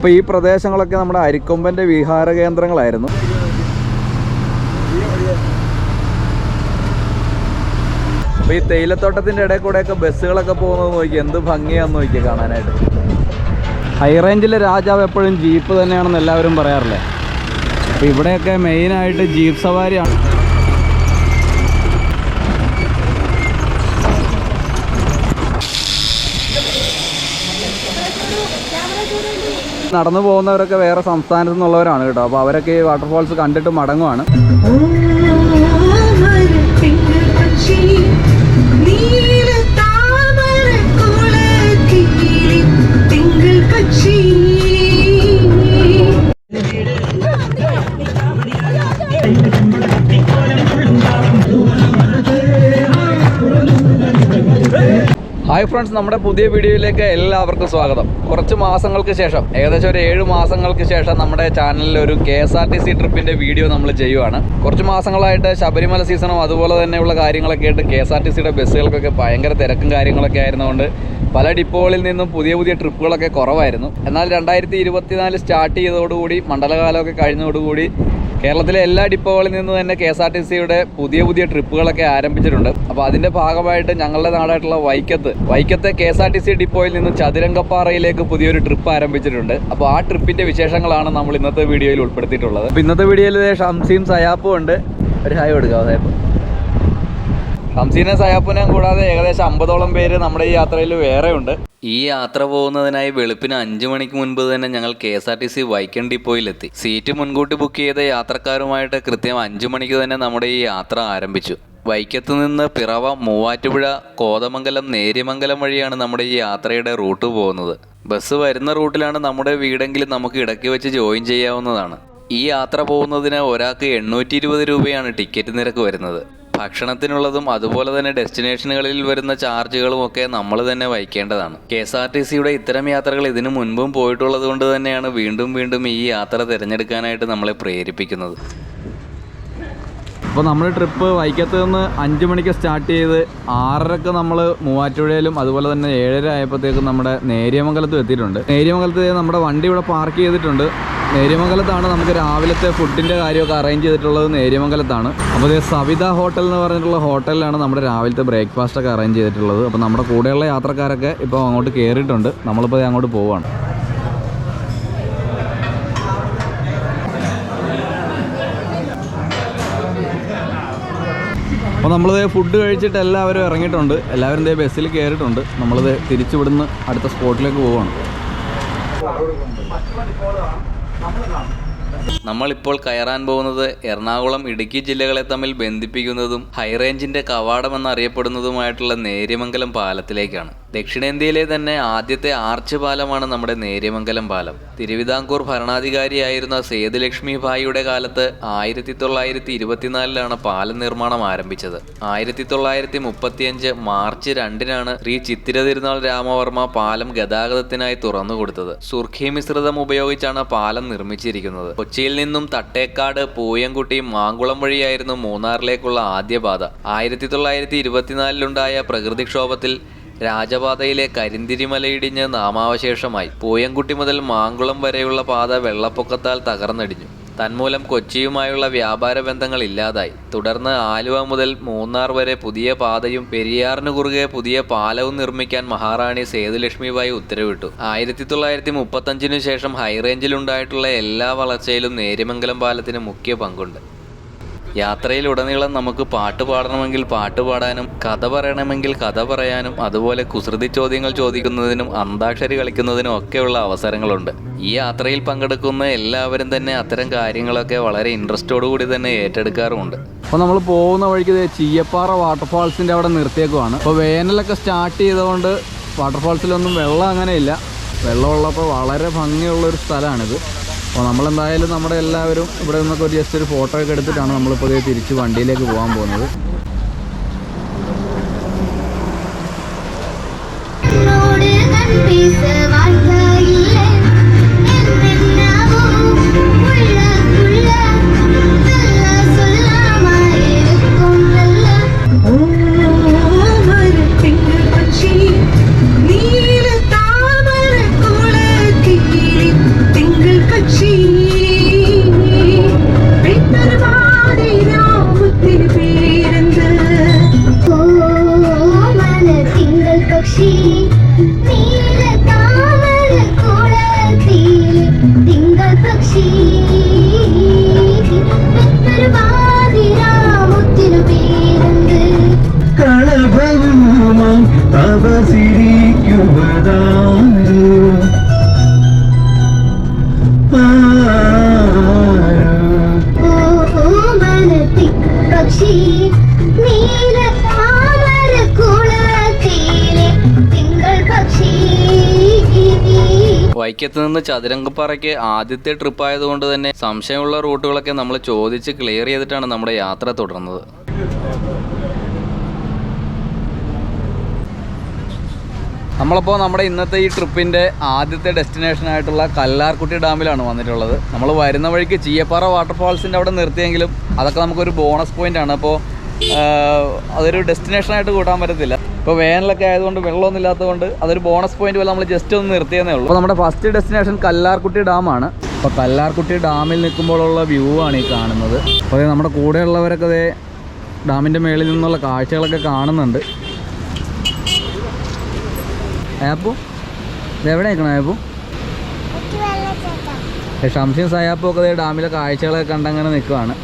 അപ്പോൾ ഈ പ്രദേശങ്ങളൊക്കെ നമ്മുടെ അരിക്കൊമ്പന്റെ വിഹാര കേന്ദ്രങ്ങളായിരുന്നു. അപ്പോൾ ഈ തേയിലത്തോട്ടത്തിന്റെ ഇടയിൽ കൂടെയൊക്കെ ബസ്സുകളൊക്കെ പോകുന്നത് നോക്കി എന്ത് ഭംഗിയാന്ന് നോക്കി കാണാനായിട്ട്. ഹൈറേഞ്ചിലെ രാജാവ് എപ്പോഴും ജീപ്പ് തന്നെയാണെന്ന് എല്ലാവരും പറയാറില്ലേ? അപ്പോൾ ഇവിടെയൊക്കെ മെയിനായിട്ട് ജീപ്പ് സവാരിയാണ്. നടന്നു പോകുന്നവരൊക്കെ വേറെ സംസ്ഥാനത്തു നിന്നുള്ളവരാണ് കേട്ടോ. അപ്പോൾ അവരൊക്കെ ഈ വാട്ടർഫോൾസ് കണ്ടിട്ട് മടങ്ങുവാണ്. ഫ്രണ്ട്സ് നമ്മുടെ പുതിയ വീഡിയോയിലേക്ക് എല്ലാവർക്കും സ്വാഗതം. കുറച്ച് മാസങ്ങൾക്ക് ശേഷം ഏകദേശം ഒരു ഏഴ് മാസങ്ങൾക്ക് ശേഷം നമ്മുടെ ചാനലിൽ ഒരു K S R T C ട്രിപ്പിന്റെ video നമ്മൾ ചെയ്യുവാണ്. കുറച്ച് മാസങ്ങളായിട്ട് ശബരിമല സീസണും അതുപോലെ തന്നെയുള്ള കാര്യങ്ങളൊക്കെ ആയിട്ട് കെ എസ് ആർ ടി സിയുടെ ബസ്സുകൾക്കൊക്കെ ഭയങ്കര തിരക്കും കാര്യങ്ങളൊക്കെ ആയിരുന്നുകൊണ്ട് പല ഡിപ്പോകളിൽ നിന്നും പുതിയ പുതിയ ട്രിപ്പുകളൊക്കെ കുറവായിരുന്നു. എന്നാൽ രണ്ടായിരത്തി ഇരുപത്തിനാല് സ്റ്റാർട്ട് ചെയ്തതോടുകൂടി മണ്ഡലകാലമൊക്കെ കഴിഞ്ഞതോടുകൂടി കേരളത്തിലെ എല്ലാ ഡിപ്പോകളിൽ നിന്ന് തന്നെ കെ എസ് ആർ ടി സിയുടെ പുതിയ പുതിയ ട്രിപ്പുകളൊക്കെ ആരംഭിച്ചിട്ടുണ്ട്. അപ്പോൾ അതിന്റെ ഭാഗമായിട്ട് ഞങ്ങളുടെ നാടായിട്ടുള്ള വൈക്കത്ത് വൈക്കത്തെ K S R T C ഡിപ്പോയിൽ നിന്ന് ചതുരംഗപ്പാറയിലേക്ക് പുതിയൊരു ട്രിപ്പ് ആരംഭിച്ചിട്ടുണ്ട്. അപ്പോൾ ആ ട്രിപ്പിന്റെ വിശേഷങ്ങളാണ് നമ്മൾ ഇന്നത്തെ വീഡിയോയിൽ ഉൾപ്പെടുത്തിയിട്ടുള്ളത്. അപ്പോൾ ഇന്നത്തെ വീഡിയോയിൽ ഷംസിയും ഷംസീം സയാപ്പും ഉണ്ട്. ഒരു ഹായ് കൊടുക്കാം സയാപ്പ്. ഷംസീനെ സയാപ്പിനെയും കൂടാതെ ഏകദേശം അമ്പതോളം പേര് നമ്മുടെ ഈ യാത്രയിൽ വേറെ ഉണ്ട് ഈ യാത്ര പോകുന്നതിനായി വെളുപ്പിന് അഞ്ചു മണിക്ക് മുൻപ് തന്നെ ഞങ്ങൾ K S R T C Vaikom ഡിപ്പോയിലെത്തി. Seat മുൻകൂട്ടി ബുക്ക് ചെയ്ത യാത്രക്കാരുമായിട്ട് കൃത്യം അഞ്ചു മണിക്ക് തന്നെ നമ്മുടെ ഈ യാത്ര ആരംഭിച്ചു. വൈക്കത്ത് നിന്ന് പിറവ മൂവാറ്റുപുഴ കോതമംഗലം നേര്യമംഗലം വഴിയാണ് നമ്മുടെ ഈ യാത്രയുടെ റൂട്ട് പോകുന്നത്. ബസ് വരുന്ന റൂട്ടിലാണ് നമ്മുടെ വീടെങ്കിലും നമുക്ക് ഇടയ്ക്ക് വെച്ച് ജോയിൻ ചെയ്യാവുന്നതാണ്. ഈ യാത്ര പോകുന്നതിന് ഒരാൾക്ക് എണ്ണൂറ്റി രൂപയാണ് ടിക്കറ്റ് നിരക്ക് വരുന്നത്. ഭക്ഷണത്തിനുള്ളതും അതുപോലെ തന്നെ ഡെസ്റ്റിനേഷനുകളിൽ വരുന്ന ചാർജുകളും ഒക്കെ നമ്മൾ തന്നെ വഹിക്കേണ്ടതാണ്. കെ എസ് ആർ ടി സിയുടെ ഇത്തരം യാത്രകൾ ഇതിനു മുൻപും പോയിട്ടുള്ളത് കൊണ്ട് തന്നെയാണ് വീണ്ടും വീണ്ടും ഈ യാത്ര തിരഞ്ഞെടുക്കാനായിട്ട് നമ്മളെ പ്രേരിപ്പിക്കുന്നത്. അപ്പോൾ നമ്മൾ ട്രിപ്പ് വൈക്കത്ത് നിന്ന് അഞ്ച് മണിക്ക് സ്റ്റാർട്ട് ചെയ്ത് ആറരക്ക് നമ്മൾ മൂവാറ്റുപുഴയിലും അതുപോലെ തന്നെ ഏഴര ആയപ്പോഴത്തേക്കും നമ്മുടെ നേര്യമംഗലത്തും എത്തിയിട്ടുണ്ട്. നേര്യമംഗലത്ത് നമ്മുടെ വണ്ടി ഇവിടെ പാർക്ക് ചെയ്തിട്ടുണ്ട്. നേര്യമംഗലത്താണ് നമുക്ക് രാവിലത്തെ ഫുഡിന്റെ കാര്യമൊക്കെ അറേഞ്ച് ചെയ്തിട്ടുള്ളത് നേര്യമംഗലത്താണ്. അപ്പോൾ ഇത് സവിത ഹോട്ടൽ എന്ന് പറഞ്ഞിട്ടുള്ള ഹോട്ടലിലാണ് നമ്മുടെ രാവിലത്തെ ബ്രേക്ക്ഫാസ്റ്റ് ഒക്കെ അറേഞ്ച് ചെയ്തിട്ടുള്ളത്. അപ്പോൾ നമ്മുടെ കൂടെയുള്ള യാത്രക്കാരൊക്കെ ഇപ്പോൾ അങ്ങോട്ട് കയറിയിട്ടുണ്ട് നമ്മളിപ്പോൾ അങ്ങോട്ട് പോവുകയാണ് അപ്പോൾ നമ്മളിത് ഫുഡ് കഴിച്ചിട്ട് എല്ലാവരും ഇറങ്ങിയിട്ടുണ്ട്. എല്ലാവരും ഇതേ ബസ്സിൽ കയറിയിട്ടുണ്ട് നമ്മളിത് തിരിച്ചു വിടുന്ന് അടുത്ത സ്പോട്ടിലേക്ക് പോവുകയാണ് നമ്മളിപ്പോൾ കയറാൻ പോകുന്നത് എറണാകുളം ഇടുക്കി ജില്ലകളെ തമ്മിൽ ബന്ധിപ്പിക്കുന്നതും ഹൈറേഞ്ചിന്റെ കവാടം എന്നറിയപ്പെടുന്നതുമായിട്ടുള്ള നേര്യമംഗലം പാലത്തിലേക്കാണ്. ദക്ഷിണേന്ത്യയിലെ തന്നെ ആദ്യത്തെ ആർച്ച് പാലമാണ് നമ്മുടെ നേര്യമംഗലം പാലം. തിരുവിതാംകൂർ ഭരണാധികാരിയായിരുന്ന സേതുലക്ഷ്മി ഭായിയുടെ കാലത്ത് ആയിരത്തി തൊള്ളായിരത്തി ഇരുപത്തിനാലിലാണ് പാലം നിർമ്മാണം ആരംഭിച്ചത്. ആയിരത്തി തൊള്ളായിരത്തി മുപ്പത്തിയഞ്ച് മാർച്ച് രണ്ടിനാണ് ശ്രീ ചിത്തിര തിരുനാൾ രാമവർമ്മ പാലം ഗതാഗതത്തിനായി തുറന്നുകൊടുത്തത് സുർഖി മിശ്രിതം ഉപയോഗിച്ചാണ് പാലം നിർമ്മിച്ചിരിക്കുന്നത്. കൊച്ചിയിൽ നിന്നും തട്ടേക്കാട് പൂയംകുട്ടി മാങ്കുളം വഴിയായിരുന്നു മൂന്നാറിലേക്കുള്ള ആദ്യ പാത ആയിരത്തി തൊള്ളായിരത്തി ഇരുപത്തിനാലിലുണ്ടായ പ്രകൃതിക്ഷോഭത്തിൽ രാജപാതയിലെ കരിന്തിരിമലയിടിഞ്ഞ് നാമാവശേഷമായി പൂയംകുട്ടി മുതൽ മാങ്കുളം വരെയുള്ള പാത വെള്ളപ്പൊക്കത്താൽ തകർന്നടിഞ്ഞു. തന്മൂലം കൊച്ചിയുമായുള്ള വ്യാപാര ബന്ധങ്ങൾ ഇല്ലാതായി. തുടർന്ന് ആലുവ മുതൽ മൂന്നാർ വരെ പുതിയ പാതയും പെരിയാറിന് കുറുകെ പുതിയ പാലവും നിർമ്മിക്കാൻ മഹാറാണി സേതുലക്ഷ്മിബായി ഉത്തരവിട്ടു. ആയിരത്തി തൊള്ളായിരത്തി മുപ്പത്തഞ്ചിനു ശേഷം ഹൈറേഞ്ചിലുണ്ടായിട്ടുള്ള എല്ലാ വളർച്ചയിലും നേര്യമംഗലം പാലത്തിന് മുഖ്യ പങ്കുണ്ട്. യാത്രയിലുടനീളം നമുക്ക് പാട്ട് പാടണമെങ്കിൽ പാട്ട് പാടാനും കഥ പറയണമെങ്കിൽ കഥ പറയാനും അതുപോലെ കുസൃതി ചോദ്യങ്ങൾ ചോദിക്കുന്നതിനും അന്താക്ഷരി കളിക്കുന്നതിനും ഒക്കെയുള്ള അവസരങ്ങളുണ്ട്. ഈ യാത്രയിൽ പങ്കെടുക്കുന്ന എല്ലാവരും തന്നെ അത്തരം കാര്യങ്ങളൊക്കെ വളരെ ഇൻട്രസ്റ്റോടു കൂടി തന്നെ ഏറ്റെടുക്കാറുമുണ്ട്. അപ്പോൾ നമ്മൾ പോകുന്ന വഴിക്ക് ചീയപ്പാറ വാട്ടർഫാൾസിന്റെ അവിടെ നിർത്തിയേക്കുവാണ്. അപ്പോൾ വേനലൊക്കെ സ്റ്റാർട്ട് ചെയ്തുകൊണ്ട് വാട്ടർഫാൾസിലൊന്നും വെള്ളം അങ്ങനെ ഇല്ല. വെള്ളമുള്ളപ്പോൾ വളരെ ഭംഗിയുള്ള ഒരു സ്ഥലമാണിത്. അപ്പോൾ നമ്മളെന്തായാലും നമ്മുടെ എല്ലാവരും ഇവിടെ നിന്നൊക്കെ ഒരു ജസ്റ്റ് ഒരു ഫോട്ടോ ഒക്കെ എടുത്തിട്ടാണ് നമ്മളിപ്പോൾ തിരിച്ച് വണ്ടിയിലേക്ക് പോകാൻ പോകുന്നത്. എന്നോട് വൈക്കത്ത് നിന്ന് ചതുരംഗപ്പാറയ്ക്ക് ആദ്യത്തെ ട്രിപ്പ് ആയതുകൊണ്ട് തന്നെ സംശയമുള്ള റൂട്ടുകളൊക്കെ നമ്മൾ ചോദിച്ച് ക്ലിയർ ചെയ്തിട്ടാണ് നമ്മുടെ യാത്ര തുടർന്നത്. നമ്മളിപ്പോൾ നമ്മുടെ ഇന്നത്തെ ഈ ട്രിപ്പിന്റെ ആദ്യത്തെ ഡെസ്റ്റിനേഷൻ ആയിട്ടുള്ള കല്ലാർകുട്ടി ഡാമിലാണ് വന്നിട്ടുള്ളത്. നമ്മൾ വരുന്ന വഴിക്ക് ചീയപ്പാറ വാട്ടർഫാൾസിന്റെ അവിടെ നിർത്തിയെങ്കിലും അതൊക്കെ നമുക്കൊരു ബോണസ് പോയിന്റ് ആണ്. അപ്പോൾ അതൊരു ഡെസ്റ്റിനേഷനായിട്ട് കൂട്ടാൻ പറ്റത്തില്ല. ഇപ്പോൾ വേനലൊക്കെ ആയതുകൊണ്ട് വെള്ളമൊന്നും ഇല്ലാത്തതുകൊണ്ട് അതൊരു ബോണസ് പോയിന്റ് പോലെ നമ്മൾ ജസ്റ്റ് ഒന്ന് നിർത്തിയെന്നേ ഉള്ളൂ. അപ്പോൾ നമ്മുടെ ഫസ്റ്റ് ഡെസ്റ്റിനേഷൻ കല്ലാർകുട്ടി ഡാമാണ് അപ്പോൾ കല്ലാർകുട്ടി ഡാമിൽ നിൽക്കുമ്പോഴുള്ള വ്യൂ ആണ് ഈ കാണുന്നത്. അപ്പോൾ അതേ നമ്മുടെ കൂടെയുള്ളവരൊക്കെ അതേ ഡാമിന്റെ മേളിൽ നിന്നുള്ള കാഴ്ചകളൊക്കെ കാണുന്നുണ്ട്. ആപ്പു എവിടെ നിൽക്കണം ആപ്പു ഷംസിൻ സയാപ്പും ഒക്കെ ദേ ഡാമിലെ കാഴ്ചകളൊക്കെ കണ്ടങ്ങനെ നിൽക്കുവാണ്.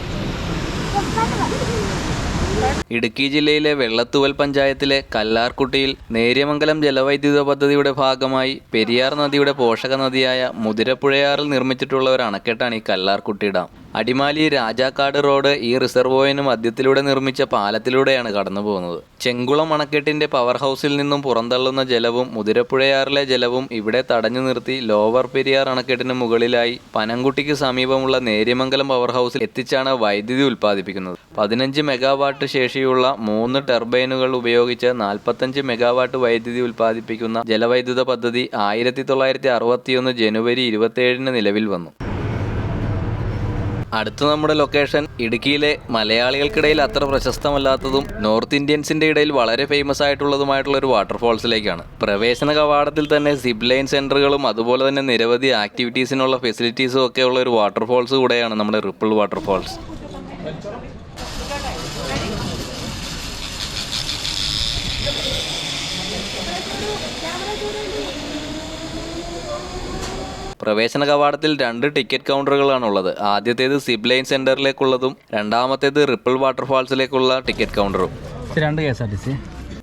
ഇടുക്കി ജില്ലയിലെ വെള്ളത്തുവൽ പഞ്ചായത്തിലെ കല്ലാർകുട്ടിയിൽ നേര്യമംഗലം ജലവൈദ്യുത പദ്ധതിയുടെ ഭാഗമായി പെരിയാർ നദിയുടെ പോഷക നദിയായ മുതിരപ്പുഴയാറിൽ നിർമ്മിച്ചിട്ടുള്ള ഒരു അണക്കെട്ടാണ് ഈ കല്ലാർകുട്ടി ഡാം. അടിമാലി രാജാക്കാട് റോഡ് ഈ റിസർവോയിന് മധ്യത്തിലൂടെ നിർമ്മിച്ച പാലത്തിലൂടെയാണ് കടന്നു പോകുന്നത്. ചെങ്കുളം അണക്കെട്ടിന്റെ പവർ ഹൗസിൽ നിന്നും പുറന്തള്ളുന്ന ജലവും മുതിരപ്പുഴയാറിലെ ജലവും ഇവിടെ തടഞ്ഞു നിർത്തി ലോവർ പെരിയാർ അണക്കെട്ടിന് മുകളിലായി പനംകുട്ടിക്ക് സമീപമുള്ള നേര്യമംഗലം പവർ ഹൗസിൽ എത്തിച്ചാണ് വൈദ്യുതി ഉൽപ്പാദിപ്പിക്കുന്നത്. പതിനഞ്ച് മെഗാവാട്ട് ശേഷിയുള്ള മൂന്ന് ടെർബൈനുകൾ ഉപയോഗിച്ച് നാൽപ്പത്തഞ്ച് മെഗാവാട്ട് വൈദ്യുതി ഉൽപ്പാദിപ്പിക്കുന്ന ജലവൈദ്യുത പദ്ധതി ആയിരത്തി തൊള്ളായിരത്തി അറുപത്തിയൊന്ന് ജനുവരി ഇരുപത്തിയേഴിന് നിലവിൽ വന്നു. അടുത്ത നമ്മുടെ ലൊക്കേഷൻ ഇടുക്കിയിലെ മലയാളികൾക്കിടയിൽ അത്ര പ്രശസ്തമല്ലാത്തതും നോർത്ത് ഇന്ത്യൻസിന്റെ ഇടയിൽ വളരെ ഫേമസ് ആയിട്ടുള്ളതുമായിട്ടുള്ള ഒരു വാട്ടർഫോൾസിലേക്കാണ് പ്രവേശന കവാടത്തിൽ തന്നെ സിബ് ലൈൻ സെന്ററുകളും അതുപോലെ തന്നെ നിരവധി ആക്ടിവിറ്റീസിനുള്ള ഫെസിലിറ്റീസും ഒക്കെ ഉള്ള ഒരു വാട്ടർഫോൾസ് കൂടെയാണ് നമ്മുടെ റിപ്പിൾ വാട്ടർഫോൾസ് പ്രവേശന കവാടത്തിൽ രണ്ട് ടിക്കറ്റ് കൗണ്ടറുകളാണുള്ളത് ആദ്യത്തേത് സിബ് ലൈൻ സെന്ററിലേക്കുള്ളതും രണ്ടാമത്തേത് റിപ്പിൾ വാട്ടർഫാൾസിലേക്കുള്ള ടിക്കറ്റ് കൗണ്ടറും രണ്ട് K S R T C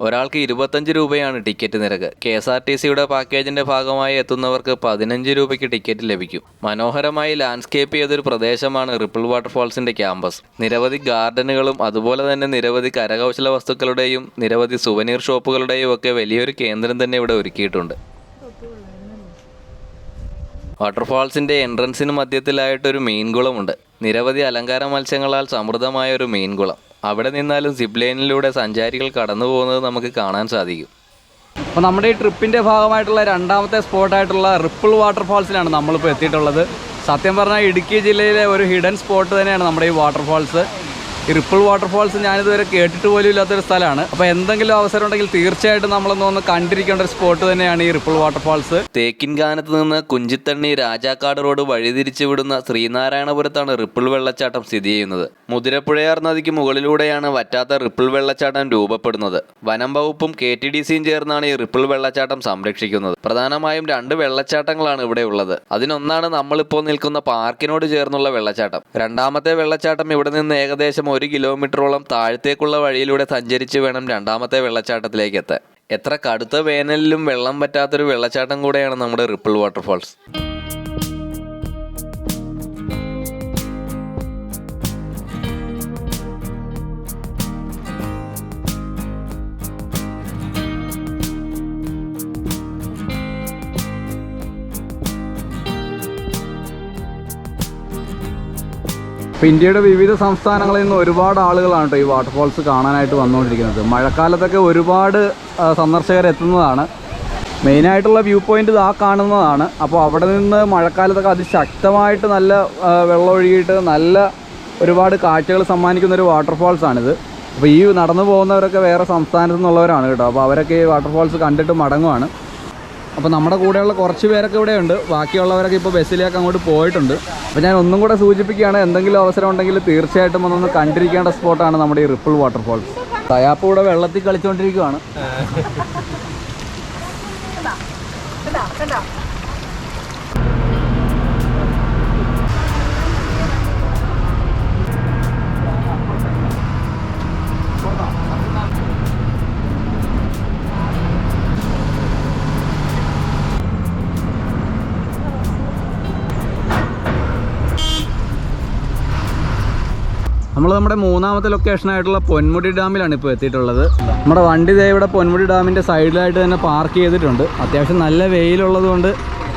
ഒരാൾക്ക് ഇരുപത്തഞ്ച് രൂപയാണ് ടിക്കറ്റ് നിരക്ക്. കെ എസ് ആർ ടി സിയുടെ പാക്കേജിന്റെ ഭാഗമായി എത്തുന്നവർക്ക് പതിനഞ്ച് രൂപയ്ക്ക് ടിക്കറ്റ് ലഭിക്കും. മനോഹരമായി ലാൻഡ്സ്കേപ്പ് ചെയ്തൊരു പ്രദേശമാണ് റിപ്പിൾ വാട്ടർഫാൾസിന്റെ ക്യാമ്പസ് നിരവധി ഗാർഡനുകളും അതുപോലെ തന്നെ നിരവധി കരകൗശല വസ്തുക്കളുടെയും നിരവധി സുവനീർ ഷോപ്പുകളുടെയും ഒക്കെ വലിയൊരു കേന്ദ്രം തന്നെ ഇവിടെ ഒരുക്കിയിട്ടുണ്ട്. വാട്ടർഫാൾസിന്റെ എൻട്രൻസിന് മധ്യത്തിലായിട്ടൊരു മീൻകുളമുണ്ട് നിരവധി അലങ്കാര മത്സ്യങ്ങളാൽ സമൃദ്ധമായ ഒരു മീൻകുളം അവിടെ നിന്നാലും സിപ്ലൈനിലൂടെ സഞ്ചാരികൾ കടന്നു പോകുന്നത് നമുക്ക് കാണാൻ സാധിക്കും. അപ്പോൾ നമ്മുടെ ഈ ട്രിപ്പിന്റെ ഭാഗമായിട്ടുള്ള രണ്ടാമത്തെ സ്പോട്ടായിട്ടുള്ള റിപ്പിൾ വാട്ടർഫാൾസിലാണ് നമ്മളിപ്പോൾ എത്തിയിട്ടുള്ളത്. സത്യം പറഞ്ഞാൽ ഇടുക്കി ജില്ലയിലെ ഒരു ഹിഡൻ സ്പോട്ട് തന്നെയാണ് നമ്മുടെ ഈ വാട്ടർഫാൾസ്. റിപ്പിൾ വാട്ടർഫാൾസ് ഞാനിതുവരെ കേട്ടിട്ട് പോലും ഇല്ലാത്തൊരു സ്ഥലമാണ്. അപ്പോൾ എന്തെങ്കിലും അവസരം ഉണ്ടെങ്കിൽ തീർച്ചയായിട്ടും നമ്മളൊന്ന് ഒന്ന് കണ്ടിരിക്കേണ്ട ഒരു സ്പോട്ട് തന്നെയാണ് ഈ റിപ്പിൾ വാട്ടർഫാൾസ് തേക്കിൻകാനത്ത് നിന്ന് കുഞ്ചിത്തണ്ണി രാജാക്കാട് റോഡ് വഴിതിരിച്ചു വിടുന്ന ശ്രീനാരായണപുരത്താണ് റിപ്പിൾ വെള്ളച്ചാട്ടം സ്ഥിതി ചെയ്യുന്നത്. മുതിരപ്പുഴയാർ നദിക്ക് മുകളിലൂടെയാണ് വറ്റാത്ത റിപ്പിൾ വെള്ളച്ചാട്ടം രൂപപ്പെടുന്നത്. വനം വകുപ്പും കെ ടി ഡി സിയും ചേർന്നാണ് ഈ റിപ്പിൾ വെള്ളച്ചാട്ടം സംരക്ഷിക്കുന്നത്. പ്രധാനമായും രണ്ട് വെള്ളച്ചാട്ടങ്ങളാണ് ഇവിടെ ഉള്ളത്. അതിനൊന്നാണ് നമ്മളിപ്പോൾ നിൽക്കുന്ന പാർക്കിനോട് ചേർന്നുള്ള വെള്ളച്ചാട്ടം. രണ്ടാമത്തെ വെള്ളച്ചാട്ടം ഇവിടെ നിന്ന് ഏകദേശം ഒരു കിലോമീറ്ററോളം താഴത്തേക്കുള്ള വഴിയിലൂടെ സഞ്ചരിച്ച് വേണം രണ്ടാമത്തെ വെള്ളച്ചാട്ടത്തിലേക്ക് എത്താൻ എത്ര കടുത്ത വേനലിലും വെള്ളം പറ്റാത്തൊരു വെള്ളച്ചാട്ടം കൂടെയാണ് നമ്മുടെ റിപ്പിൾ വാട്ടർഫാൾസ്. ഇപ്പോൾ ഇന്ത്യയുടെ വിവിധ സംസ്ഥാനങ്ങളിൽ നിന്ന് ഒരുപാട് ആളുകളാണ് കേട്ടോ ഈ വാട്ടർഫോൾസ് കാണാനായിട്ട് വന്നുകൊണ്ടിരിക്കുന്നത്. മഴക്കാലത്തൊക്കെ ഒരുപാട് സന്ദർശകർ എത്തുന്നതാണ്. മെയിനായിട്ടുള്ള വ്യൂ പോയിന്റ് ആ കാണുന്നതാണ്. അപ്പോൾ അവിടെ നിന്ന് മഴക്കാലത്തൊക്കെ അതിശക്തമായിട്ട് നല്ല വെള്ളമൊഴുകിയിട്ട് വെള്ളം നല്ല ഒരുപാട് കാഴ്ചകൾ സമ്മാനിക്കുന്ന ഒരു വാട്ടർഫോൾസാണിത് അപ്പോൾ ഈ നടന്നു പോകുന്നവരൊക്കെ വേറെ സംസ്ഥാനത്തു നിന്നുള്ളവരാണ് കേട്ടോ. അപ്പോൾ അവരൊക്കെ ഈ വാട്ടർഫോൾസ് കണ്ടിട്ട് മടങ്ങുവാണ്. അപ്പോൾ നമ്മുടെ കൂടെയുള്ള കുറച്ച് പേരൊക്കെ ഇവിടെയുണ്ട് ബാക്കിയുള്ളവരൊക്കെ ഇപ്പോൾ ബസ്സിലേക്ക് അങ്ങോട്ട് പോയിട്ടുണ്ട്. അപ്പോൾ ഞാൻ ഒന്നും കൂടെ സൂചിപ്പിക്കുകയാണ് എന്തെങ്കിലും അവസരം ഉണ്ടെങ്കിൽ തീർച്ചയായിട്ടും ഒന്നൊന്ന് കണ്ടിരിക്കേണ്ട സ്പോട്ടാണ് നമ്മുടെ ഈ റിപ്പിൾ വാട്ടർഫോൾസ് തയാപ്പ് ഇവിടെ വെള്ളത്തിൽ കളിച്ചുകൊണ്ടിരിക്കുകയാണ് നമ്മൾ നമ്മുടെ മൂന്നാമത്തെ ലൊക്കേഷൻ ആയിട്ടുള്ള പൊന്മുടി ഡാമിലാണ് ഇപ്പോൾ എത്തിയിട്ടുള്ളത്. നമ്മുടെ വണ്ടി ദേ ഇവിടെ പൊന്മുടി ഡാമിന്റെ സൈഡിലായിട്ട് തന്നെ പാർക്ക് ചെയ്തിട്ടുണ്ട്. അത്യാവശ്യം നല്ല വെയിലുള്ളത് കൊണ്ട്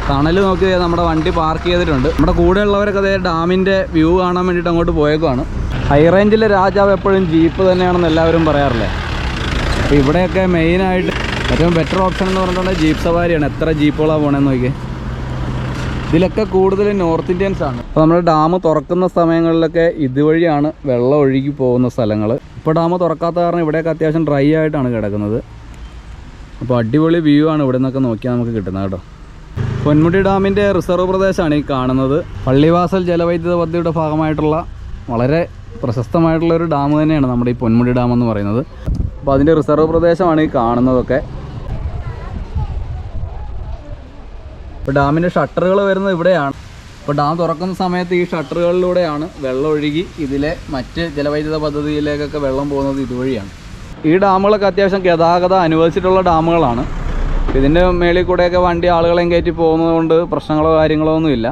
തണൽ നോക്കി നമ്മുടെ വണ്ടി പാർക്ക് ചെയ്തിട്ടുണ്ട്. നമ്മുടെ കൂടെയുള്ളവരൊക്കെ അതേ ഡാമിന്റെ വ്യൂ കാണാൻ വേണ്ടിയിട്ട് അങ്ങോട്ട് പോയേക്കുവാണ്. ഹൈ റേഞ്ചിലെ രാജാവ് എപ്പോഴും ജീപ്പ് തന്നെയാണെന്ന് എല്ലാവരും പറയാറില്ലേ? അപ്പോൾ ഇവിടെയൊക്കെ മെയിനായിട്ട് ഏറ്റവും ബെറ്റർ ഓപ്ഷൻ എന്ന് പറഞ്ഞിട്ടുണ്ടെങ്കിൽ ജീപ്പ് സവാരിയാണ്. എത്ര ജീപ്പുകളാണ് പോകണമെന്ന് നോക്കിയേ. ഇതിലൊക്കെ കൂടുതൽ നോർത്ത് ഇന്ത്യൻസ് ആണ്. അപ്പോൾ നമ്മുടെ ഡാം തുറക്കുന്ന സമയങ്ങളിലൊക്കെ ഇതുവഴിയാണ് വെള്ളം ഒഴുകി പോകുന്ന സ്ഥലങ്ങൾ ഇപ്പോൾ ഡാം തുറക്കാത്ത കാരണം ഇവിടെയൊക്കെ അത്യാവശ്യം ഡ്രൈ ആയിട്ടാണ് കിടക്കുന്നത്. അപ്പോൾ അടിപൊളി വ്യൂ ആണ് ഇവിടെ നിന്നൊക്കെ നോക്കിയാൽ നമുക്ക് കിട്ടുന്നത് കേട്ടോ. പൊന്മുടി ഡാമിന്റെ റിസർവ് പ്രദേശമാണ് ഈ കാണുന്നത്. പള്ളിവാസൽ ജലവൈദ്യുത പദ്ധതിയുടെ ഭാഗമായിട്ടുള്ള വളരെ പ്രശസ്തമായിട്ടുള്ള ഒരു ഡാം തന്നെയാണ് നമ്മുടെ ഈ പൊന്മുടി ഡാം എന്ന് പറയുന്നത്. അപ്പോൾ അതിന്റെ റിസർവ് പ്രദേശമാണ് ഈ കാണുന്നതൊക്കെ. ഇപ്പോൾ ഡാമിന്റെ ഷട്ടറുകൾ വരുന്നത് ഇവിടെയാണ്. അപ്പോൾ ഡാം തുറക്കുന്ന സമയത്ത് ഈ ഷട്ടറുകളിലൂടെയാണ് വെള്ളം ഒഴുകി ഇതിലെ മറ്റ് ജലവൈദ്യുത പദ്ധതിയിലേക്കൊക്കെ വെള്ളം പോകുന്നത് ഇതുവഴിയാണ്. ഈ ഡാമുകളൊക്കെ അത്യാവശ്യം ഗതാഗതം അനുവദിച്ചിട്ടുള്ള ഡാമുകളാണ്. ഇതിന്റെ മേളിൽ കൂടെയൊക്കെ വണ്ടി ആളുകളെയും കയറ്റി പോകുന്നതുകൊണ്ട് പ്രശ്നങ്ങളോ കാര്യങ്ങളോ ഒന്നുമില്ല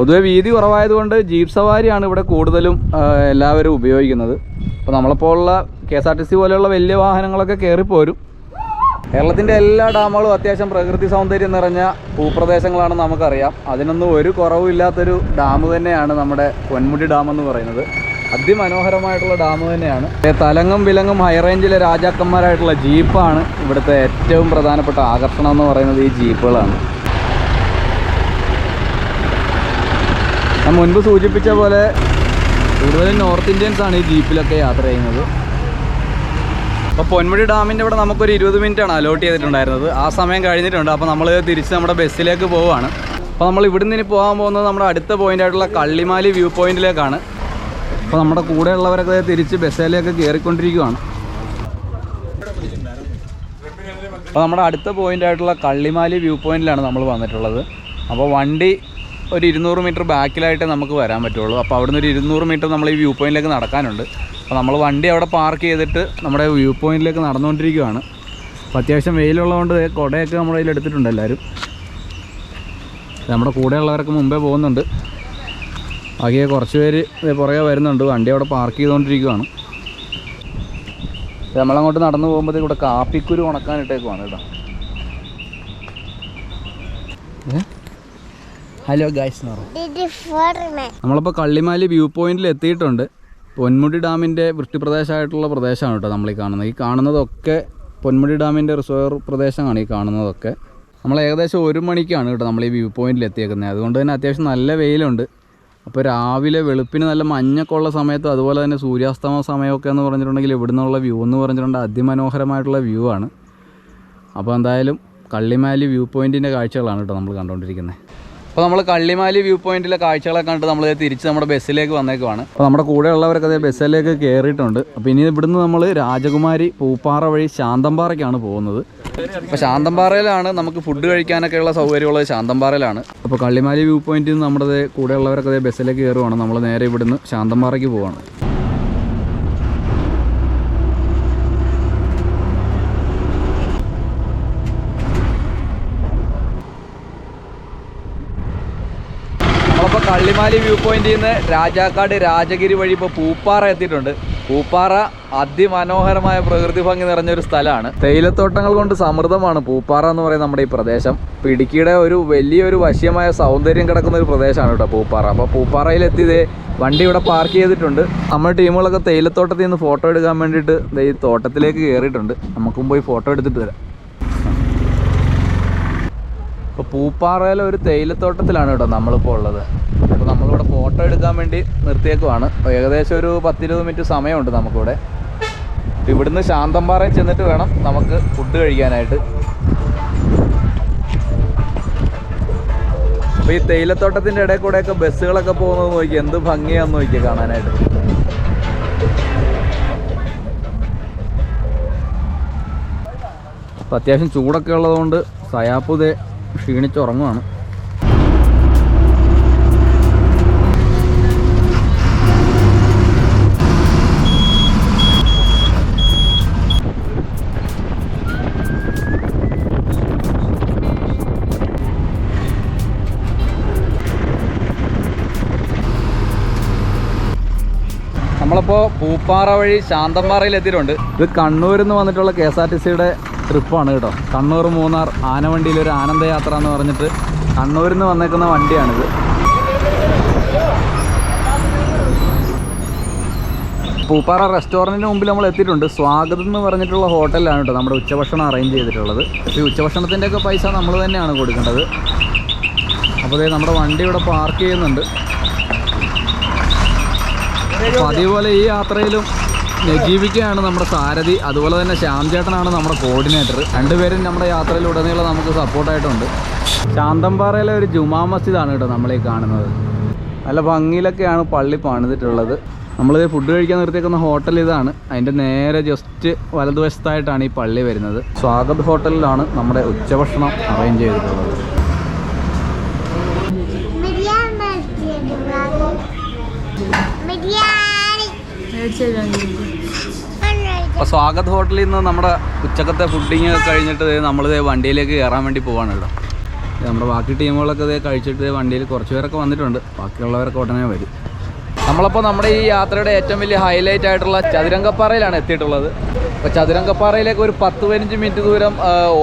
പൊതുവെ വീതി കുറവായതുകൊണ്ട് ജീപ്പ് സവാരിയാണ് ഇവിടെ കൂടുതലും എല്ലാവരും ഉപയോഗിക്കുന്നത്. അപ്പോൾ നമ്മളെപ്പോലുള്ള K S R T C പോലെയുള്ള വലിയ വാഹനങ്ങളൊക്കെ കയറിപ്പോരും കേരളത്തിന്റെ എല്ലാ ഡാമുകളും അത്യാവശ്യം പ്രകൃതി സൗന്ദര്യം നിറഞ്ഞ ഭൂപ്രദേശങ്ങളാണെന്ന് നമുക്കറിയാം. അതിനൊന്നും ഒരു കുറവുമില്ലാത്തൊരു ഡാം തന്നെയാണ് നമ്മുടെ പൊന്മുടി ഡാം എന്ന് പറയുന്നത്. അതിമനോഹരമായിട്ടുള്ള ഡാം തന്നെയാണ്. തലങ്ങും വിലങ്ങും ഹൈറേഞ്ചിലെ രാജാക്കന്മാരായിട്ടുള്ള ജീപ്പാണ് ഇവിടുത്തെ ഏറ്റവും പ്രധാനപ്പെട്ട ആകർഷണം എന്ന് പറയുന്നത് ഈ ജീപ്പുകളാണ് ഞാൻ മുൻപ് സൂചിപ്പിച്ച പോലെ കൂടുതലും നോർത്ത് ഇന്ത്യൻസാണ് ഈ ജീപ്പിലൊക്കെ യാത്ര ചെയ്യുന്നത്. അപ്പോൾ പൊന്മുടി ഡാമിന്റെ ഇവിടെ നമുക്കൊരു ഇരുപത് മിനിറ്റാണ് അലോട്ട് ചെയ്തിട്ടുണ്ടായിരുന്നത്. ആ സമയം കഴിഞ്ഞിട്ടുണ്ട്. അപ്പോൾ നമ്മൾ തിരിച്ച് നമ്മുടെ ബസ്സിലേക്ക് പോവുകയാണ്. അപ്പോൾ നമ്മൾ ഇവിടുന്ന് ഇനി പോകാൻ പോകുന്നത് നമ്മുടെ അടുത്ത പോയിന്റ് ആയിട്ടുള്ള കള്ളിമാലി വ്യൂ പോയിന്റിലേക്കാണ്. അപ്പോൾ നമ്മുടെ കൂടെയുള്ളവരൊക്കെ തിരിച്ച് ബസ്സിലേക്ക് കയറിക്കൊണ്ടിരിക്കുകയാണ് അപ്പോൾ നമ്മുടെ അടുത്ത പോയിന്റ് ആയിട്ടുള്ള കള്ളിമാലി വ്യൂ പോയിന്റിലാണ് നമ്മൾ വന്നിട്ടുള്ളത്. അപ്പോൾ വണ്ടി ഒരു ഇരുന്നൂറ് മീറ്റർ ബാക്കിലായിട്ട് നമുക്ക് വരാൻ പറ്റുള്ളൂ. അപ്പോൾ അവിടുന്ന് ഒരു ഇരുന്നൂറ് മീറ്റർ നമ്മൾ ഈ വ്യൂ പോയിന്റിലേക്ക് നടക്കാനുണ്ട്. അപ്പോൾ നമ്മൾ വണ്ടി അവിടെ പാർക്ക് ചെയ്തിട്ട് നമ്മുടെ വ്യൂ പോയിന്റിലേക്ക് നടന്നുകൊണ്ടിരിക്കുകയാണ് അപ്പോൾ അത്യാവശ്യം വെയിലുള്ളതുകൊണ്ട് കുടയൊക്കെ നമ്മുടെ കയ്യിൽ എടുത്തിട്ടുണ്ട് എല്ലാവരും നമ്മുടെ കൂടെയുള്ളവരൊക്കെ മുമ്പേ പോകുന്നുണ്ട്. ആകെ കുറച്ച് പേര് പുറകെ വരുന്നുണ്ട്. വണ്ടി അവിടെ പാർക്ക് ചെയ്തുകൊണ്ടിരിക്കുകയാണ് നമ്മളങ്ങോട്ട് നടന്നു പോകുമ്പോഴത്തേക്ക് ഇവിടെ കാപ്പിക്കുരു ഉണക്കാനിട്ടേക്കുവാണ് കേട്ടോ. ഹലോ ഗായ്സ് എന്ന് പറഞ്ഞു. നമ്മളിപ്പോൾ കള്ളിമാലി വ്യൂ പോയിന്റിൽ എത്തിയിട്ടുണ്ട്. പൊന്മുടി ഡാമിന്റെ വൃഷ്ടിപ്രദേശമായിട്ടുള്ള പ്രദേശമാണ് കേട്ടോ നമ്മൾ ഈ കാണുന്നത്. ഈ കാണുന്നതൊക്കെ പൊന്മുടി ഡാമിന്റെ റിസർവർ പ്രദേശമാണ് ഈ കാണുന്നതൊക്കെ. നമ്മൾ ഏകദേശം ഒരു മണിക്കാണ് കേട്ടോ നമ്മൾ ഈ വ്യൂ പോയിന്റിൽ എത്തിയേക്കുന്നത്. അതുകൊണ്ട് തന്നെ അത്യാവശ്യം നല്ല വെയിലുണ്ട്. അപ്പോൾ രാവിലെ വെളുപ്പിന് നല്ല മഞ്ഞൊക്കെ ഉള്ള സമയത്തും അതുപോലെ തന്നെ സൂര്യാസ്തമ സമയമൊക്കെ എന്ന് പറഞ്ഞിട്ടുണ്ടെങ്കിൽ ഇവിടെ നിന്നുള്ള വ്യൂ എന്ന് പറഞ്ഞിട്ടുണ്ടെങ്കിൽ അതിമനോഹരമായിട്ടുള്ള വ്യൂ ആണ്. അപ്പോൾ എന്തായാലും കള്ളിമാലി വ്യൂ പോയിന്റിന്റെ കാഴ്ചകളാണ് കേട്ടോ നമ്മൾ കണ്ടുകൊണ്ടിരിക്കുന്നത്. അപ്പോൾ നമ്മൾ കള്ളിമാലി വ്യൂ പോയിന്റിലെ കാഴ്ചകളൊക്കെ കണ്ട് നമ്മൾ തിരിച്ച് നമ്മുടെ ബസ്സിലേക്ക് വന്നേക്കുവാണ്. അപ്പോൾ നമ്മുടെ കൂടെയുള്ളവരൊക്കെ അതേ ബസ്സിലേക്ക് കയറിയിട്ടുണ്ട് അപ്പോൾ ഇനി ഇവിടുന്ന് നമ്മൾ രാജകുമാരി പൂപ്പാറ വഴി ശാന്തമ്പാറയ്ക്കാണ് പോകുന്നത്. അപ്പോൾ ശാന്തമ്പാറയിലാണ് നമുക്ക് ഫുഡ് കഴിക്കാനൊക്കെയുള്ള സൗകര്യമുള്ളത് ശാന്തമ്പാറയിലാണ് അപ്പോൾ കള്ളിമാലി വ്യൂ പോയിന്റിൽ നിന്ന് നമ്മുടെ കൂടെയുള്ളവരൊക്കെ അതേ ബസ്സിലേക്ക് കയറുവാണ് നമ്മൾ നേരെ ഇവിടുന്ന് ശാന്തമ്പാറയ്ക്ക് പോവാണ് നമ്മളപ്പോൾ കള്ളിമാലി വ്യൂ പോയിന്റിൽ നിന്ന് രാജാക്കാട് രാജഗിരി വഴി ഇപ്പോൾ പൂപ്പാറ എത്തിയിട്ടുണ്ട്. പൂപ്പാറ അതിമനോഹരമായ പ്രകൃതി ഭംഗി നിറഞ്ഞൊരു സ്ഥലമാണ്. തേയിലത്തോട്ടങ്ങൾ കൊണ്ട് സമൃദ്ധമാണ് പൂപ്പാറ എന്ന് പറയുന്ന നമ്മുടെ ഈ പ്രദേശം. ഇപ്പോൾ ഇടുക്കിയുടെ ഒരു വലിയൊരു വശ്യമായ സൗന്ദര്യം കിടക്കുന്ന ഒരു പ്രദേശമാണ് കേട്ടോ പൂപ്പാറ. അപ്പോൾ പൂപ്പാറയിൽ എത്തിയത് വണ്ടി ഇവിടെ പാർക്ക് ചെയ്തിട്ടുണ്ട്. നമ്മുടെ ടീമുകളൊക്കെ തേയിലത്തോട്ടത്തിൽ നിന്ന് ഫോട്ടോ എടുക്കാൻ വേണ്ടിയിട്ട് ഈ തോട്ടത്തിലേക്ക് കയറിയിട്ടുണ്ട് നമുക്കും പോയി ഫോട്ടോ എടുത്തിട്ട് വരാം. ഇപ്പോൾ പൂപ്പാറയിലെ ഒരു തേയിലത്തോട്ടത്തിലാണ് കേട്ടോ നമ്മളിപ്പോൾ ഉള്ളത്. അപ്പോൾ നമ്മളിവിടെ ഫോട്ടോ എടുക്കാൻ വേണ്ടി നിർത്തിയേക്കുവാണ്. ഏകദേശം ഒരു പത്തിരുപത് മിനിറ്റ് സമയമുണ്ട് നമുക്കിവിടെ. ഇവിടുന്ന് ശാന്തമ്പാറയിൽ ചെന്നിട്ട് വേണം നമുക്ക് ഫുഡ് കഴിക്കാനായിട്ട്. അപ്പോൾ ഈ തേയിലത്തോട്ടത്തിന്റെ ഇടയിൽ കൂടെയൊക്കെ ബസ്സുകളൊക്കെ പോകുന്നത് നോക്കി എന്ത് ഭംഗിയാന്ന് നോക്കി കാണാനായിട്ട്. അപ്പോൾ അത്യാവശ്യം ചൂടൊക്കെ ഉള്ളതുകൊണ്ട് സയാപ്പുതേ ക്ഷീണിച്ചുറങ്ങുവാണ്. നമ്മളിപ്പോൾ പൂപ്പാറ വഴി ശാന്തമ്പാറയിൽ എത്തിയിട്ടുണ്ട് ഇത് കണ്ണൂരിൽ നിന്ന് വന്നിട്ടുള്ള കെ എസ് ആർ ടി സിയുടെ ട്രിപ്പാണ് കേട്ടോ. കണ്ണൂർ മൂന്നാർ ആനവണ്ടിയിൽ ഒരു ആനന്ദയാത്ര എന്ന് പറഞ്ഞിട്ട് കണ്ണൂരിൽ നിന്ന് വന്നേക്കുന്ന വണ്ടിയാണിത്. പൂപ്പാറ റെസ്റ്റോറന്റിന് മുമ്പിൽ നമ്മൾ എത്തിയിട്ടുണ്ട്. സ്വാഗതം എന്ന് പറഞ്ഞിട്ടുള്ള ഹോട്ടലാണ് കേട്ടോ നമ്മുടെ ഉച്ചഭക്ഷണം അറേഞ്ച് ചെയ്തിട്ടുള്ളത്. ഈ ഉച്ചഭക്ഷണത്തിന്റെ ഒക്കെ പൈസ നമ്മൾ തന്നെയാണ് കൊടുക്കേണ്ടത്. അപ്പോൾ ദേ നമ്മുടെ വണ്ടി ഇവിടെ പാർക്ക് ചെയ്യുന്നുണ്ട്. അപ്പോൾ അതേപോലെ ഈ യാത്രയിലും നജീബിക്കയാണ് നമ്മുടെ സാരഥി. അതുപോലെ തന്നെ ശ്യാം ചേട്ടനാണ് നമ്മുടെ കോർഡിനേറ്റർ രണ്ടുപേരും നമ്മുടെ യാത്രയിൽ ഉടനീളം നമുക്ക് സപ്പോർട്ടായിട്ടുണ്ട് ശാന്തംപാറയിലെ ഒരു ജുമാ മസ്ജിദാണ് കേട്ടോ നമ്മളീ കാണുന്നത്. നല്ല ഭംഗിയിലൊക്കെയാണ് പള്ളി പണിതിട്ടുള്ളത്. നമ്മളിത് ഫുഡ് കഴിക്കാൻ നിർത്തിയേക്കുന്ന ഹോട്ടൽ ഇതാണ്. അതിന്റെ നേരെ ജസ്റ്റ് വലതുവശത്തായിട്ടാണ് ഈ പള്ളി വരുന്നത്. സ്വാഗത് ഹോട്ടലിലാണ് നമ്മുടെ ഉച്ചഭക്ഷണം അറേഞ്ച് ചെയ്തിട്ടുള്ളത്. ബിരിയാണി അപ്പോൾ സ്വാഗത് ഹോട്ടലിൽ നിന്ന് നമ്മുടെ ഉച്ചക്കത്തെ ഫുഡിങ് കഴിഞ്ഞിട്ട് ദേ വണ്ടിയിലേക്ക് കയറാൻ വേണ്ടി പോവാണ് കേട്ടോ നമ്മുടെ ബാക്കി ടീമുകളൊക്കെ കഴിച്ചിട്ട് വണ്ടിയിൽ കുറച്ച് പേരൊക്കെ വന്നിട്ടുണ്ട്. ബാക്കിയുള്ളവരൊക്കെ ഉടനെ വരും. നമ്മളപ്പോൾ നമ്മുടെ ഈ യാത്രയുടെ ഏറ്റവും വലിയ ഹൈലൈറ്റ് ആയിട്ടുള്ള ചതുരംഗപ്പാറയിലാണ് എത്തിയിട്ടുള്ളത്. അപ്പോൾ ചതുരംഗപ്പാറയിലേക്ക് ഒരു പത്ത് പതിനഞ്ച് മിനിറ്റ് ദൂരം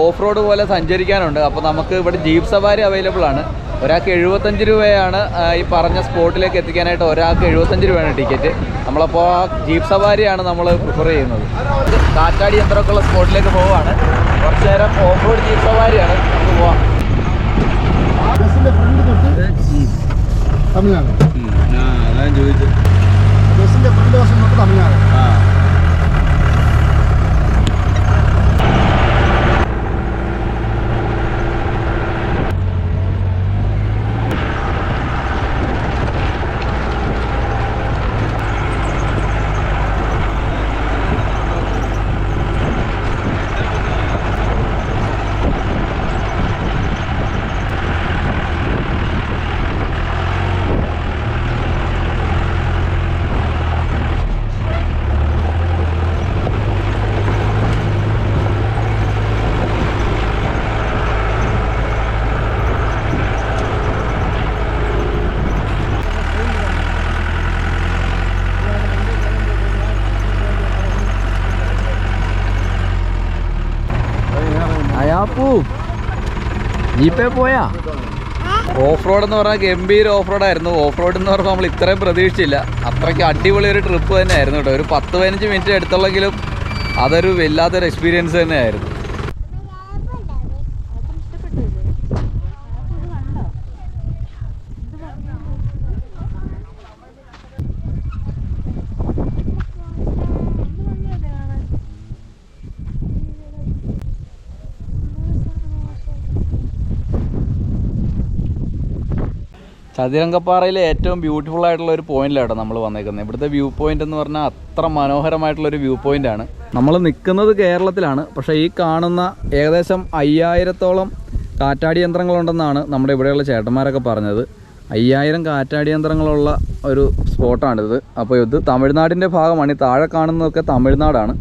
ഓഫ് റോഡ് പോലെ സഞ്ചരിക്കാനുണ്ട്. അപ്പോൾ നമുക്ക് ഇവിടെ ജീപ്പ് സവാരി അവൈലബിൾ ആണ്. ഒരാൾക്ക് എഴുപത്തഞ്ച് രൂപയാണ് ഈ പറഞ്ഞ സ്പോട്ടിലേക്ക് എത്തിക്കാനായിട്ട് ഒരാൾക്ക് എഴുപത്തഞ്ച് രൂപയാണ് ടിക്കറ്റ് നമ്മളപ്പോൾ ആ ജീപ്പ് സവാരിയാണ് നമ്മൾ പ്രിഫർ ചെയ്യുന്നത്. കാറ്റാടി യന്ത്രമൊക്കെ ഉള്ള സ്പോട്ടിലേക്ക് പോവുകയാണ്. കുറച്ച് നേരം ഓഫ് റോഡ് ജീപ്പ് സവാരിയാണ്. നമുക്ക് പോവാം. തമിഴ്നാട്. അതാണ് ചോദിച്ചത്. ബസ്സിന്റെ ഫ്രണ്ട് വശം തൊട്ട് തമിഴ്നാട് ആ. അയാപ്പൂ ജീപ്പേ പോയാ? ഓഫ് റോഡ് എന്ന് പറഞ്ഞാൽ ഗംഭീര ഓഫ് റോഡായിരുന്നു ഓഫ് റോഡ് എന്ന് പറഞ്ഞാൽ നമ്മൾ ഇത്രയും പ്രതീക്ഷിച്ചില്ല. അത്രയ്ക്ക് അടിപൊളി ഒരു ട്രിപ്പ് തന്നെയായിരുന്നു കേട്ടോ. ഒരു പത്ത് പതിനഞ്ച് മിനിറ്റ് എടുത്തുള്ളെങ്കിലും അതൊരു വല്ലാത്തൊരു എക്സ്പീരിയൻസ് തന്നെയായിരുന്നു. ചതുരംഗപ്പാറയിലെ ഏറ്റവും ബ്യൂട്ടിഫുൾ ആയിട്ടുള്ള ഒരു പോയിന്റിലാണ് നമ്മൾ വന്നേക്കുന്നത്. ഇവിടുത്തെ വ്യൂ പോയിന്റ് എന്ന് പറഞ്ഞാൽ അത്ര മനോഹരമായിട്ടുള്ള ഒരു വ്യൂ പോയിന്റ് ആണ്. നമ്മൾ നിൽക്കുന്നത് കേരളത്തിലാണ്. പക്ഷേ ഈ കാണുന്ന ഏകദേശം അയ്യായിരത്തോളം കാറ്റാടി യന്ത്രങ്ങളുണ്ടെന്നാണ് നമ്മുടെ ഇവിടെയുള്ള ചേട്ടന്മാരൊക്കെ പറഞ്ഞത്. അയ്യായിരം കാറ്റാടി യന്ത്രങ്ങളുള്ള ഒരു സ്പോട്ടാണിത് അപ്പോൾ ഇത് തമിഴ്നാടിന്റെ ഭാഗമാണ്. ഈ താഴെ കാണുന്നതൊക്കെ തമിഴ്നാടാണ്.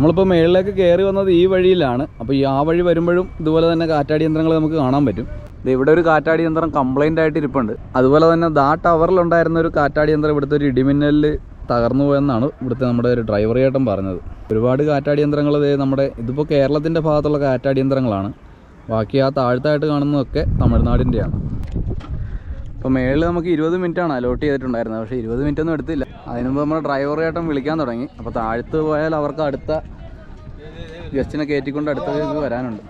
നമ്മളിപ്പോൾ മേളിലേക്ക് കയറി വന്നത് ഈ വഴിയിലാണ്. അപ്പോൾ ഈ ആ വഴി വരുമ്പോഴും ഇതുപോലെ തന്നെ കാറ്റാടി യന്ത്രങ്ങൾ നമുക്ക് കാണാൻ പറ്റും. ഇവിടെ ഒരു കാറ്റാടി യന്ത്രം കംപ്ലൈന്റ് ആയിട്ട് ഇരിപ്പുണ്ട്. അതുപോലെ തന്നെ ദാ ടവറിലുണ്ടായിരുന്ന ഒരു കാറ്റാടി യന്ത്രം ഇവിടുത്തെ ഒരു ഇടിമിന്നലിൽ തകർന്നു പോയെന്നാണ് ഇവിടുത്തെ നമ്മുടെ ഒരു ഡ്രൈവർ ചേട്ടൻ പറഞ്ഞത്. ഒരുപാട് കാറ്റാടി യന്ത്രങ്ങൾ നമ്മുടെ ഇതിപ്പോൾ കേരളത്തിന്റെ ഭാഗത്തുള്ള കാറ്റാടി യന്ത്രങ്ങളാണ്. ബാക്കി ആ താഴത്തായിട്ട് കാണുന്നതൊക്കെ തമിഴ്നാടിന്റെയാണ് ഇപ്പോൾ മേളിൽ നമുക്ക് ഇരുപത് മിനിറ്റാണ് അലോട്ട് ചെയ്തിട്ടുണ്ടായിരുന്നത്. പക്ഷേ ഇരുപത് മിനിറ്റ് ഒന്നും എടുത്തില്ല അതിനുമ്പ് നമ്മുടെ ഡ്രൈവർ ചേട്ടൻ വിളിക്കാൻ തുടങ്ങി. അപ്പോൾ താഴത്ത് പോയാൽ അവർക്ക് അടുത്ത ഗസ്റ്റിനെ കയറ്റിക്കൊണ്ട് അടുത്ത വരാനുണ്ട്.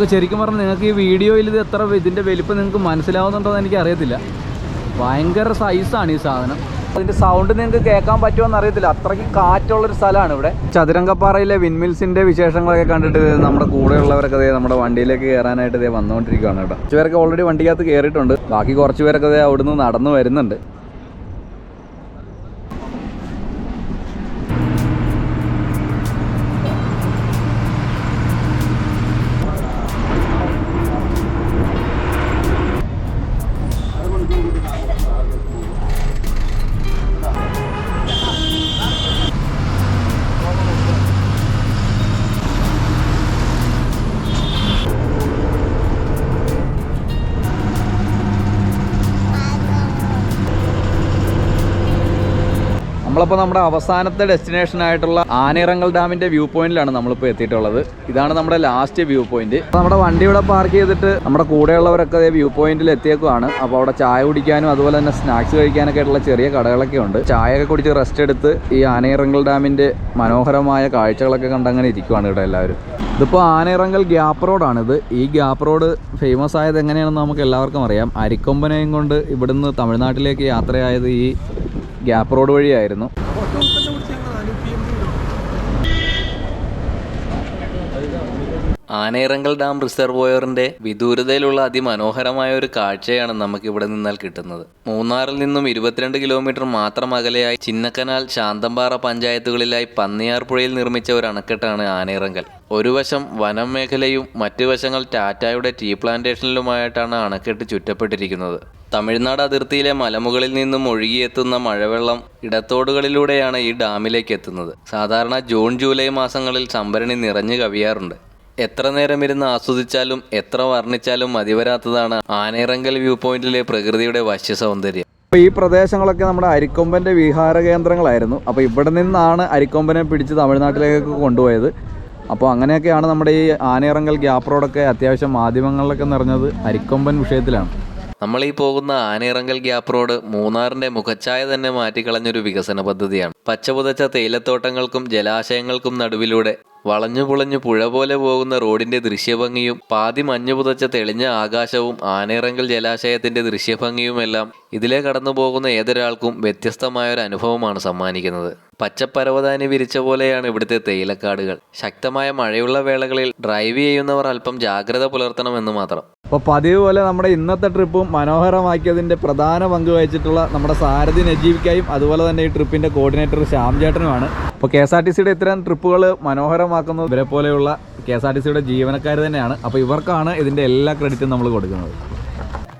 നമുക്ക് ശരിക്കും പറഞ്ഞാൽ നിങ്ങൾക്ക് ഈ വീഡിയോയിൽ ഇത് എത്ര ഇതിന്റെ വലിപ്പം നിങ്ങൾക്ക് മനസ്സിലാവുന്നുണ്ടോ എന്ന് എനിക്ക് ഭയങ്കര സൈസാണ് ഈ സാധനം. അതിന്റെ സൗണ്ട് നിങ്ങൾക്ക് കേൾക്കാൻ പറ്റുമോ എന്ന് അറിയത്തില്ല. അത്രയ്ക്ക് കാറ്റുള്ളൊരു സ്ഥലമാണ് ഇവിടെ. ചതുരംഗപ്പാറയിലെ വിൻമിൽസിന്റെ വിശേഷങ്ങളൊക്കെ കണ്ടിട്ട് നമ്മുടെ കൂടെയുള്ളവരൊക്കെ നമ്മുടെ വണ്ടിയിലേക്ക് കയറാനായിട്ട് ഇതേ വന്നുകൊണ്ടിരിക്കുകയാണ് കേട്ടോ. കുറച്ച് പേരൊക്കെ ഓൾറെഡി വണ്ടിക്കകത്ത് കയറിയിട്ടുണ്ട് ബാക്കി കുറച്ച് പേരൊക്കെ അവിടുന്ന് നടന്നു വരുന്നുണ്ട്. നമ്മളിപ്പോൾ നമ്മുടെ അവസാനത്തെ ഡെസ്റ്റിനേഷൻ ആയിട്ടുള്ള ആനിറങ്കൽ ഡാമിന്റെ വ്യൂ പോയിന്റിലാണ് നമ്മളിപ്പോൾ എത്തിയിട്ടുള്ളത്. ഇതാണ് നമ്മുടെ ലാസ്റ്റ് വ്യൂ പോയിന്റ് നമ്മുടെ വണ്ടി ഇവിടെ പാർക്ക് ചെയ്തിട്ട് നമ്മുടെ കൂടെയുള്ളവരൊക്കെ വ്യൂ പോയിന്റിൽ എത്തിയേക്കുവാണ്. അപ്പോൾ അവിടെ ചായ കുടിക്കാനും അതുപോലെ തന്നെ സ്നാക്സ് കഴിക്കാനൊക്കെ ആയിട്ടുള്ള ചെറിയ കടകളൊക്കെ ഉണ്ട്. ചായയൊക്കെ കുടിച്ച് റെസ്റ്റ് എടുത്ത് ഈ ആനയിറങ്ങൽ ഡാമിന്റെ മനോഹരമായ കാഴ്ചകളൊക്കെ കണ്ടങ്ങനെ ഇരിക്കുവാണ് ഇവിടെ എല്ലാവരും. ഇതിപ്പോൾ ആനയിറങ്കൽ ഗ്യാപ്പ് റോഡാണിത്. ഈ ഗ്യാപ്പ് റോഡ് ഫേമസ് ആയത് എങ്ങനെയാണെന്ന് നമുക്ക് എല്ലാവർക്കും അറിയാം. അരിക്കൊമ്പനെയും കൊണ്ട് ഇവിടുന്ന് തമിഴ്നാട്ടിലേക്ക് യാത്രയായത് ഈ ഗ്യാപ്പ് റോഡ് വഴിയായിരുന്നു. ആനയിറങ്കൽ ഡാം റിസർവോയറിന്റെ വിദൂരതയിലുള്ള അതിമനോഹരമായ ഒരു കാഴ്ചയാണ് നമുക്ക് ഇവിടെ നിന്നാൽ കിട്ടുന്നത്. മൂന്നാറിൽ നിന്നും ഇരുപത്തിരണ്ട് കിലോമീറ്റർ മാത്രം അകലെയായി ചിന്നക്കനാൽ ശാന്തമ്പാറ പഞ്ചായത്തുകളിലായി പന്നിയാർ പുഴയിൽ നിർമ്മിച്ച ഒരു അണക്കെട്ടാണ് ആനയിറങ്കൽ. ഒരു വശം വനം മേഖലയും മറ്റു വശങ്ങൾ ടാറ്റായുടെ ടീ പ്ലാന്റേഷനിലുമായിട്ടാണ് അണക്കെട്ട് ചുറ്റപ്പെട്ടിരിക്കുന്നത്. തമിഴ്നാട് അതിർത്തിയിലെ മലമുകളിൽ നിന്നും ഒഴുകിയെത്തുന്ന മഴവെള്ളം ഇടത്തോടുകളിലൂടെയാണ് ഈ ഡാമിലേക്ക് എത്തുന്നത്. സാധാരണ ജൂൺ ജൂലൈ മാസങ്ങളിൽ സംഭരണി നിറഞ്ഞു കവിയാറുണ്ട്. എത്ര നേരം ഇരുന്ന് ആസ്വദിച്ചാലും എത്ര വർണിച്ചാലും മതിവരാത്തതാണ് ആനയിറങ്കൽ വ്യൂ പോയിന്റിലെ പ്രകൃതിയുടെ വശ്യ സൗന്ദര്യം അപ്പോൾ ഈ പ്രദേശങ്ങളൊക്കെ നമ്മുടെ അരിക്കൊമ്പന്റെ വിഹാര കേന്ദ്രങ്ങളായിരുന്നു. അപ്പോൾ ഇവിടെ നിന്നാണ് അരിക്കൊമ്പനെ പിടിച്ച് തമിഴ്നാട്ടിലേക്ക് കൊണ്ടുപോയത്. അപ്പോൾ അങ്ങനെയൊക്കെയാണ് നമ്മുടെ ഈ ആനയിറങ്കൽ ഗ്യാപ്പ് റോഡൊക്കെ അത്യാവശ്യം മാധ്യമങ്ങളിലൊക്കെ നിറഞ്ഞത് അരിക്കൊമ്പൻ വിഷയത്തിലാണ്. നമ്മൾ ഈ പോകുന്ന ആനയിറങ്കൽ ഗ്യാപ്പ് റോഡ് മൂന്നാറിന്റെ മുഖച്ഛായ തന്നെ മാറ്റിക്കളഞ്ഞൊരു വികസന പദ്ധതിയാണ്. പച്ചപുതച്ച തേയിലത്തോട്ടങ്ങൾക്കും ജലാശയങ്ങൾക്കും നടുവിലൂടെ വളഞ്ഞു പുളഞ്ഞു പുഴ പോലെ പോകുന്ന റോഡിന്റെ ദൃശ്യഭംഗിയും പാതി മഞ്ഞു പുതച്ച തെളിഞ്ഞ ആകാശവും ആനയിറങ്കൽ ജലാശയത്തിന്റെ ദൃശ്യഭംഗിയുമെല്ലാം ഇതിലെ കടന്നു പോകുന്ന ഏതൊരാൾക്കും വ്യത്യസ്തമായ ഒരു അനുഭവമാണ് സമ്മാനിക്കുന്നത്. പച്ചപ്പരവതാനി വിരിച്ച പോലെയാണ് ഇവിടുത്തെ തേയിലക്കാടുകൾ. ശക്തമായ മഴയുള്ള വേളകളിൽ ഡ്രൈവ് ചെയ്യുന്നവർ അല്പം ജാഗ്രത പുലർത്തണമെന്ന് മാത്രം. അപ്പോൾ പതിവ് പോലെ നമ്മുടെ ഇന്നത്തെ ട്രിപ്പും മനോഹരമാക്കിയതിന്റെ പ്രധാന പങ്ക് വഹിച്ചിട്ടുള്ള നമ്മുടെ സാരഥി നജീവിക്കായും അതുപോലെ തന്നെ ഈ ട്രിപ്പിന്റെ കോർഡിനേറ്റർ ശ്യാം ചേട്ടനുമാണ്. അപ്പോൾ കെ എസ് ആർ ടി സിയുടെ ഇത്തരം ട്രിപ്പുകൾ മനോഹരമാക്കുന്നത് ഇവരെ പോലെയുള്ള കെ എസ് ആർ ടി സിയുടെ ജീവനക്കാർ തന്നെയാണ്. അപ്പോൾ ഇവർക്കാണ് ഇതിന്റെ എല്ലാ ക്രെഡിറ്റും നമ്മൾ കൊടുക്കുന്നത്.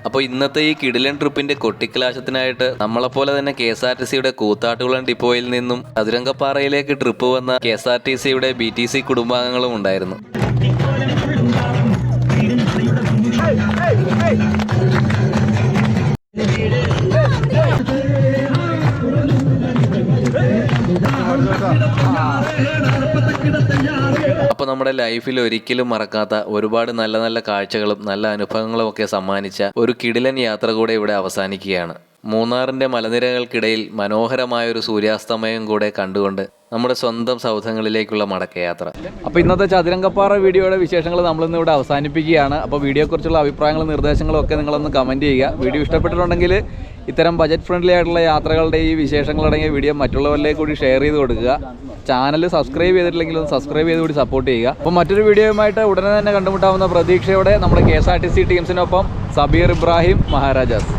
അപ്പോൾ ഇന്നത്തെ ഈ കിടിലൻ ട്രിപ്പിന്റെ കൊട്ടിക്കലാശത്തിനായിട്ട് നമ്മളെപ്പോലെ തന്നെ കെ എസ് ആർ ടി സിയുടെ കൂത്താട്ടുകുളം ഡിപ്പോയിൽ നിന്നും അതിരങ്കപ്പാറയിലേക്ക് ട്രിപ്പ് വന്ന കെ എസ് ആർ ടി സിയുടെ ബി ടി സി കുടുംബാംഗങ്ങളും ഉണ്ടായിരുന്നു. അപ്പോൾ നമ്മുടെ ലൈഫിൽ ഒരിക്കലും മറക്കാത്ത ഒരുപാട് നല്ല നല്ല കാഴ്ചകളും നല്ല അനുഭവങ്ങളും ഒക്കെ സമ്മാനിച്ച ഒരു കിടിലൻ യാത്ര കൂടെ ഇവിടെ അവസാനിക്കുകയാണ്. മൂന്നാറിന്റെ മലനിരകൾക്കിടയിൽ മനോഹരമായ ഒരു സൂര്യാസ്തമയം കൂടെ കണ്ടുകൊണ്ട് നമ്മുടെ സ്വന്തം സൗധങ്ങളിലേക്കുള്ള മടക്കയാത്ര. അപ്പോൾ ഇന്നത്തെ ചതുരംഗപ്പാറ വീഡിയോയുടെ വിശേഷങ്ങൾ നമ്മളിന്ന് ഇവിടെ അവസാനിപ്പിക്കുകയാണ്. അപ്പോൾ വീഡിയോയെക്കുറിച്ചുള്ള അഭിപ്രായങ്ങളും നിർദ്ദേശങ്ങളും ഒക്കെ നിങ്ങളൊന്ന് കമന്റ് ചെയ്യുക. വീഡിയോ ഇഷ്ടപ്പെട്ടിട്ടുണ്ടെങ്കിൽ ഇത്തരം ബജറ്റ് ഫ്രണ്ട്ലി ആയിട്ടുള്ള യാത്രകളുടെ ഈ വിശേഷങ്ങളടങ്ങിയ വീഡിയോ മറ്റുള്ളവരിലേക്ക് കൂടി ഷെയർ ചെയ്ത് കൊടുക്കുക. ചാനൽ സബ്സ്ക്രൈബ് ചെയ്തിട്ടില്ലെങ്കിൽ ഒന്ന് സബ്സ്ക്രൈബ് ചെയ്ത് കൂടി സപ്പോർട്ട് ചെയ്യുക. അപ്പോൾ മറ്റൊരു വീഡിയോയുമായിട്ട് ഉടനെ തന്നെ കണ്ടുമുട്ടാവുന്ന പ്രതീക്ഷയോടെ നമ്മുടെ K S R T C ടീംസിനൊപ്പം Sabeer Ibrahim Maharajas.